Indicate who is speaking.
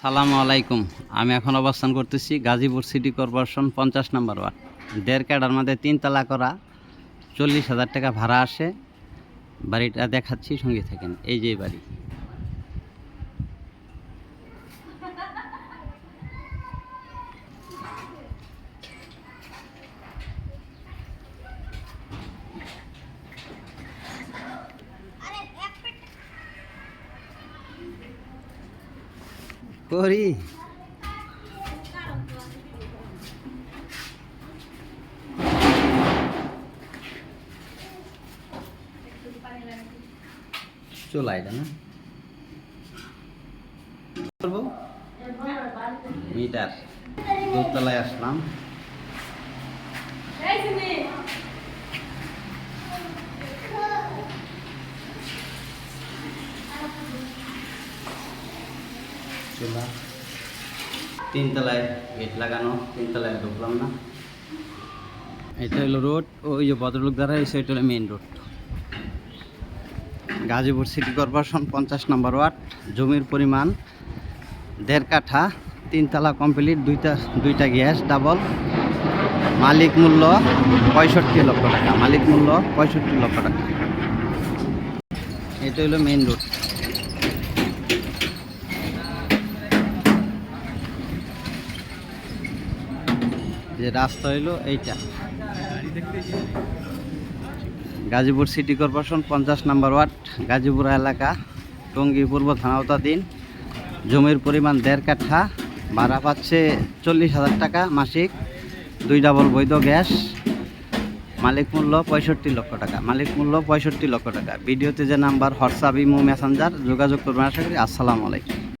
Speaker 1: সালামু আলাইকুম। আমি এখন অবস্থান করতেছি গাজীপুর সিটি কর্পোরেশন পঞ্চাশ নম্বর ওয়ার্ড। দেড় ক্যাডার মধ্যে তিনতলা করা, চল্লিশ হাজার টাকা ভাড়া আসে। বাড়িটা দেখাচ্ছি সঙ্গে থাকেন। এই যে বাড়ি। করি। চলে এটা না। করব? মিটার। দোতলায় আসলাম। চুলা তিনতলায় গেট লাগানো, তিনতলায় ঢুকলাম না। এটা হলো রোড ওই যে ভদ্রলোক দ্বারা এই সাইড হলো main road Gazipur city corporation পঞ্চাশ নম্বর ওয়ার্ড জমির পরিমাণ দেড় কাঠা, তিনতলা কমপ্লিট দুইটা দুইটা গ্যাস ডাবল মালিক মূল্য পঁয়ষট্টি লক্ষ টাকা, মালিক মূল্য পঁয়ষট্টি লক্ষ টাকা। এটা হলো মেইন রোড যে রাস্তা হইল এইটা। গাজীপুর সিটি কর্পোরেশন পঞ্চাশ নম্বর ওয়ার্ড, গাজীপুর এলাকা টঙ্গী পূর্ব থানাওতাধীন জমির পরিমাণ দেড় কাঠা, ভাড়া পাচ্ছে চল্লিশ হাজার টাকা মাসিক। দুই ডাবল বৈধ গ্যাস। মালিক মূল্য পঁয়ষট্টি লক্ষ টাকা। মালিক মূল্য পঁয়ষট্টি লক্ষ টাকা। ভিডিওতে যে নাম্বার, হোয়াটসঅ্যাপ, ইমো, মেসেঞ্জার যোগাযোগ করবেন আশা করি। আসসালামু আলাইকুম।